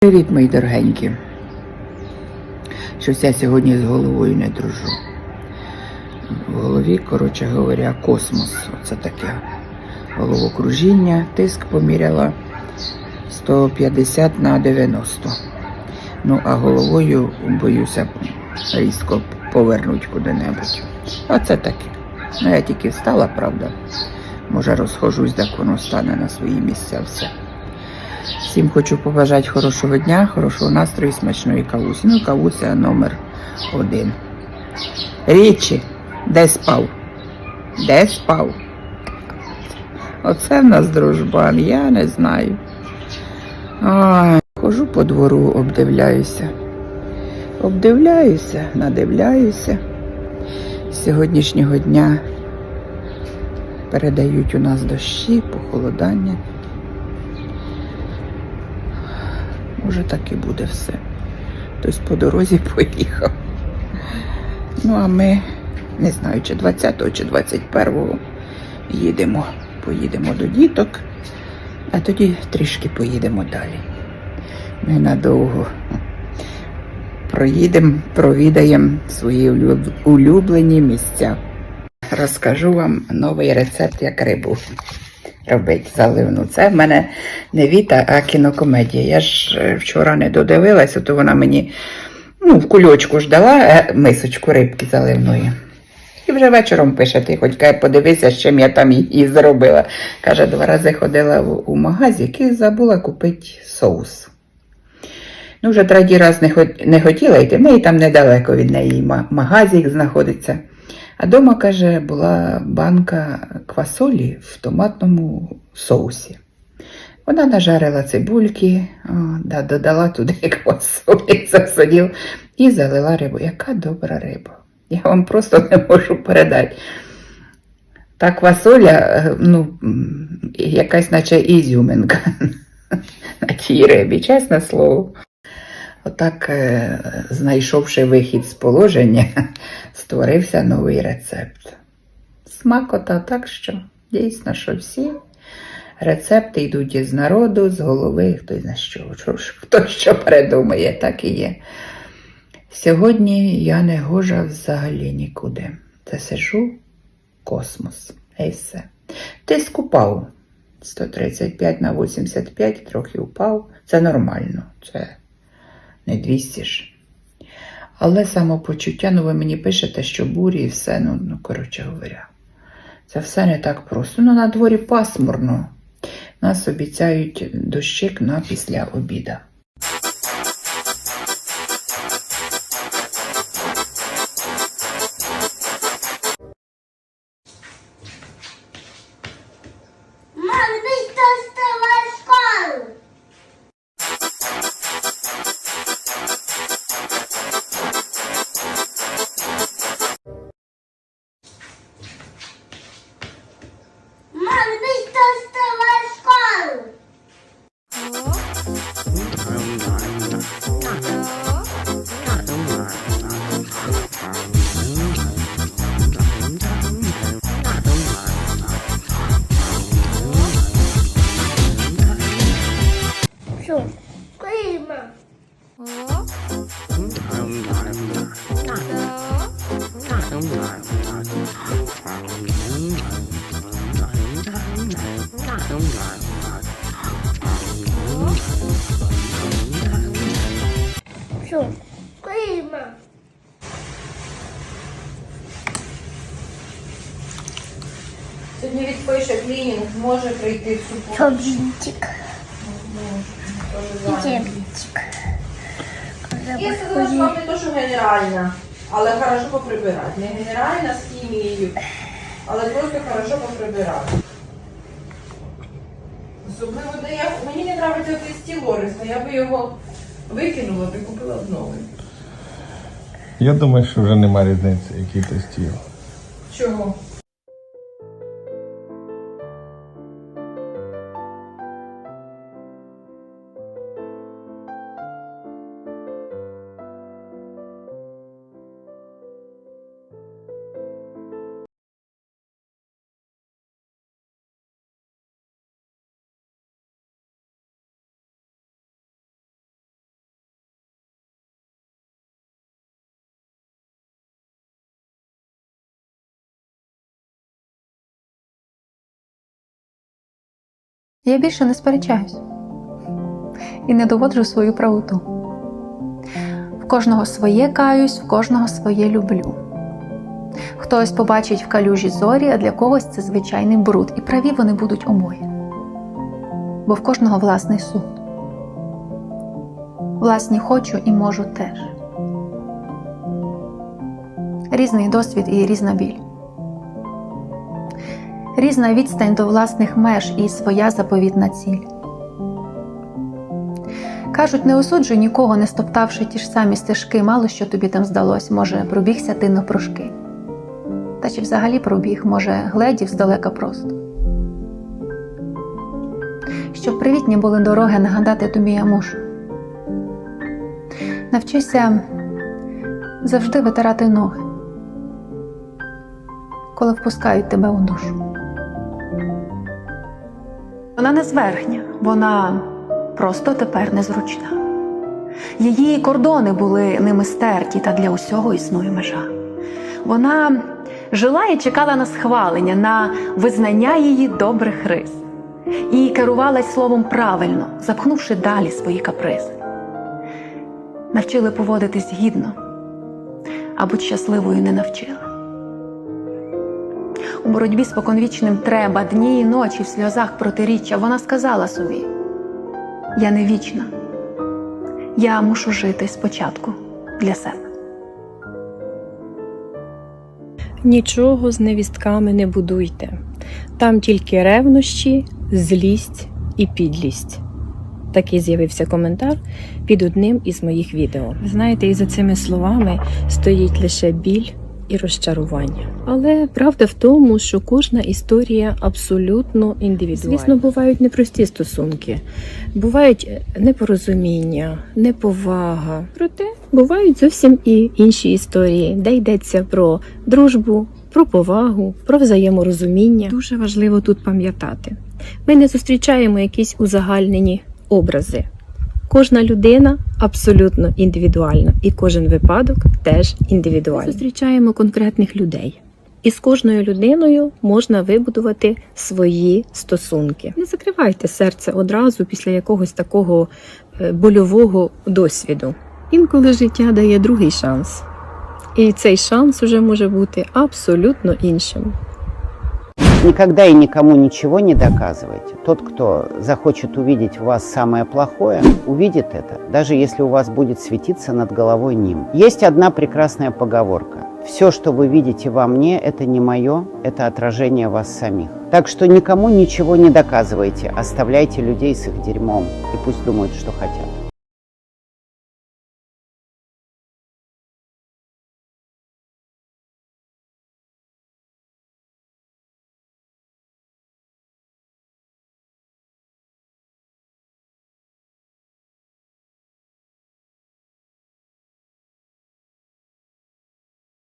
Привіт, мої дорогенькі. Щось я сьогодні з головою не дружу. В голові, коротше говоря, космос. Оце таке головокружіння. Тиск поміряла 150 на 90. Ну, а головою боюся різко повернути куди-небудь. Оце таке. Ну, я тільки встала, правда. Може, розхожусь, так воно стане на свої місця все. Всім хочу побажати хорошого дня, хорошого настрою, смачної кавусі. Ну, кавуся номер один. Річі, де спав? Де спав? Оце в нас дружбан, я не знаю. Ой, хожу по двору, обдивляюся. Обдивляюся, надивляюся. З сьогоднішнього дня передають у нас дощі, похолодання. Може, так і буде все. Хтось по дорозі поїхав. Ну, а ми, не знаю, чи 20-го, чи 21-го їдемо. Поїдемо до діток, а тоді трішки поїдемо далі. Ненадовго. Проїдемо, провідаємо свої улюблені місця. Розкажу вам новий рецепт, як рибу робити заливну. Це в мене не віта, а кінокомедія. Я ж е, вчора не додивилася, то вона мені ну, в кульочку ж дала е, мисочку рибки заливної. І вже вечором пише, ти хоч каже, подивися, з чим я там її зробила. Каже, два рази ходила в- у магазик і забула купити соус. Ну, вже третій раз не, хот- не хотіла йти, в неї там недалеко від неї ма- магазик знаходиться. А дома, каже, була банка квасолі в томатному соусі. Вона нажарила цибульки, о, да, додала туди квасолі, засадів і залила рибу. Яка добра риба. Я вам просто не можу передати. Та квасоля, е, ну, якась наче ізюминка на тій рибі, чесне слово. Отак, е, знайшовши вихід з положення, створився новий рецепт. Смакота, так що дійсно, що всі рецепти йдуть із народу, з голови, хто зна що, хто що придумає, так і є. Сьогодні я не гожа взагалі нікуди. Це сижу космос. І все. Тиск упав. 135 на 85, трохи упав. Це нормально. Це не 200 ж. Але самопочуття, ну ви мені пишете, що бурі і все, ну, ну коротше говоря. Це все не так просто. Ну, на дворі пасмурно. Нас обіцяють дощик на після обіда. Що? Кліма. Сьогодні відпише клінінг, може прийти в суботу. Чобінчик. Чобінчик. Я сказала, що вам не то, що генеральна, але хорошо поприбирати. Не генеральна з хімією, але просто хорошо поприбирати. Особливо, де я, мені не подобається той стіл Лориса, я би його викинула і купила б новий. Я думаю, що вже нема різниці, який то стіл. Чого? Я більше не сперечаюсь і не доводжу свою правоту. В кожного своє каюсь, в кожного своє люблю. Хтось побачить в калюжі зорі, а для когось це звичайний бруд, і праві вони будуть обоє. Бо в кожного власний суд. Власні хочу і можу теж. Різний досвід і різна біль. Різна відстань до власних меж і своя заповітна ціль. Кажуть, не осуджуй нікого, не стоптавши ті ж самі стежки, мало що тобі там здалось, може, пробігся ти навпрошки. Та чи взагалі пробіг, може, гледів здалека просто. Щоб привітні були дороги, нагадати тобі я мушу. Навчися завжди витирати ноги, коли впускають тебе у душу. Вона не зверхня, вона просто тепер незручна. Її кордони були ними стерті, та для усього існує межа. Вона жила і чекала на схвалення, на визнання її добрих рис, і керувалась словом правильно, запхнувши далі свої капризи. Навчили поводитись гідно, а будь щасливою не навчили. У боротьбі з поконвічним треба дні і ночі в сльозах протиріччя. Вона сказала собі: Я не вічна, я мушу жити спочатку для себе. Нічого з невістками не будуйте. Там тільки ревнощі, злість і підлість. Такий з'явився коментар під одним із моїх відео. Ви знаєте, і за цими словами стоїть лише біль і розчарування. Але правда в тому, що кожна історія абсолютно індивідуальна. Звісно, бувають непрості стосунки, бувають непорозуміння, неповага. Проте бувають зовсім і інші історії, де йдеться про дружбу, про повагу, про взаєморозуміння. Дуже важливо тут пам'ятати. Ми не зустрічаємо якісь узагальнені образи. Кожна людина абсолютно індивідуальна, і кожен випадок теж індивідуальний. Ми зустрічаємо конкретних людей. І з кожною людиною можна вибудувати свої стосунки. Не закривайте серце одразу після якогось такого е, больового досвіду. Інколи життя дає другий шанс. І цей шанс уже може бути абсолютно іншим. Никогда и никому ничего не доказывайте. Тот, кто захочет увидеть в вас самое плохое, увидит это, даже если у вас будет светиться над головой ним. Есть одна прекрасная поговорка. Все, что вы видите во мне, это не мое, это отражение вас самих. Так что никому ничего не доказывайте, оставляйте людей с их дерьмом и пусть думают, что хотят.